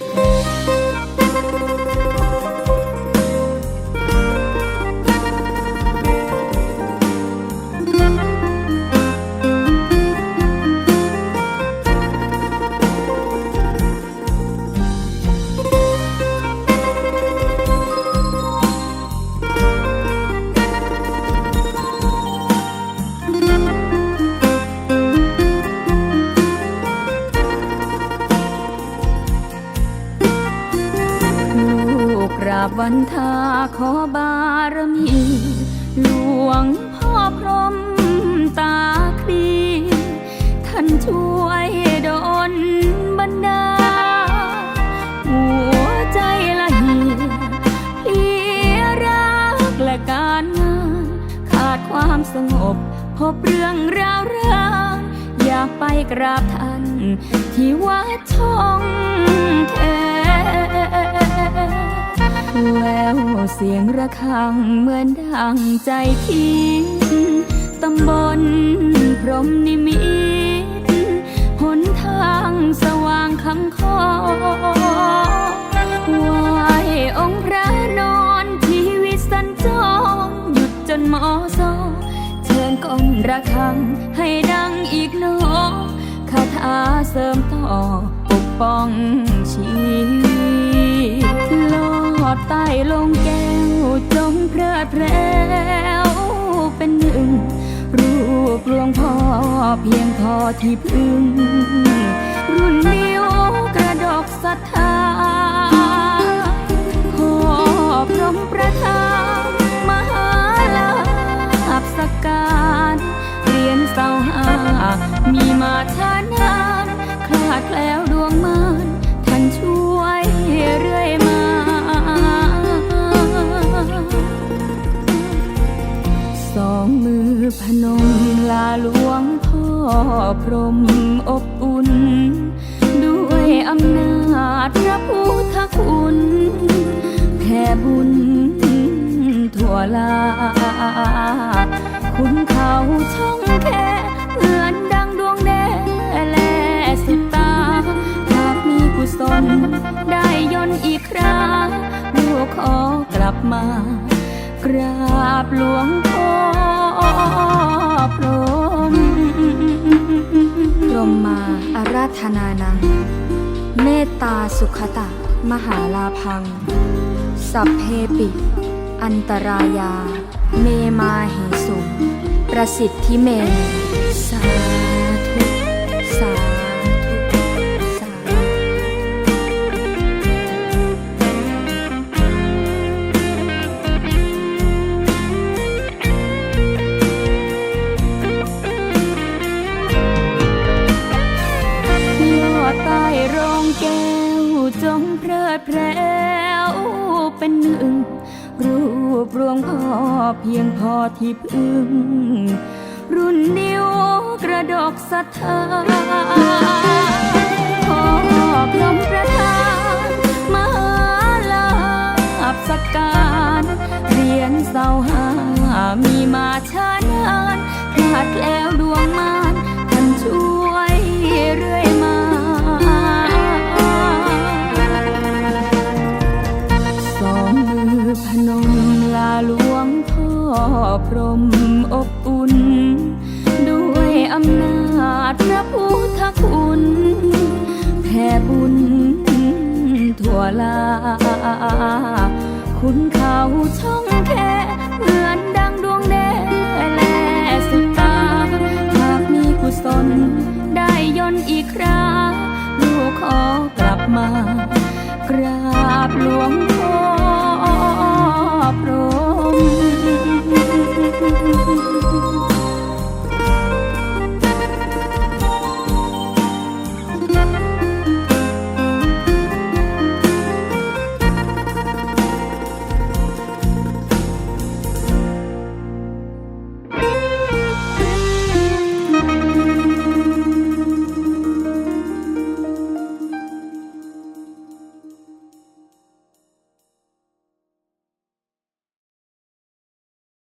ลู วันทาขอบารมี หลวงพ่อพรหมตาคลีท่านช่วยดลบันดา หัวใจละเหียเพลียรักและการงาน ขาดความสงบ พบเรื่องราวร้ายอยากไปกราบท่าน ที่วัดช่องแค เสียงระฆังเหมือนดังใจคิดตำบลพรหมนิมิตหนทางสว่างคำคอไหวองค์พระนอนชีวิตสัญจรหยุดจนหมอซอเชิญก้องระฆังให้ดังอีกหนอคาถาเสริมต่อปกป้องชีวิต อดใต้ลงแก้วจงเพลิดเพลวเป็นหนึ่ง รูปหลวงพ่อเพียงพอที่พึ่ง รุ่นนิ้วกระดกศรัทธาขอบรมประทานมหาลาภสการเรียนเสาหา มีมาช้านานคลาดแคล้วดวงมา สองมือพนมลาหลวงพ่อพรหมอบอุ่น ด้วยอำนาจพระพุทธคุณแผ่บุญทั่วลา คุณเขาช่องแค่เหมือนดังดวงแดแลสุดตา หากมีกุศลได้ยนอีกคราลูกขอกลับมา กราบหลวงพ่อพรหมรมมาอาราธนานัง เมตตาสุขตะ มหาลาพัง สัพเพปิ อันตรายา เมมาเหสุประสิทธิเมสา จงเพลิดเพล้วเป็นหนึ่ง รูปรวงพ่อเพียงพอที่พึ่ง รุ่นนิ้วกระดกศรัทธาขอพรหมประทานมหาลาภสการ เรียนเสาหามีมาช รมอบอุ่น ด้วยอำนาจพระพุทธคุณแผ่บุญทั่วลา คุณเขาช่อง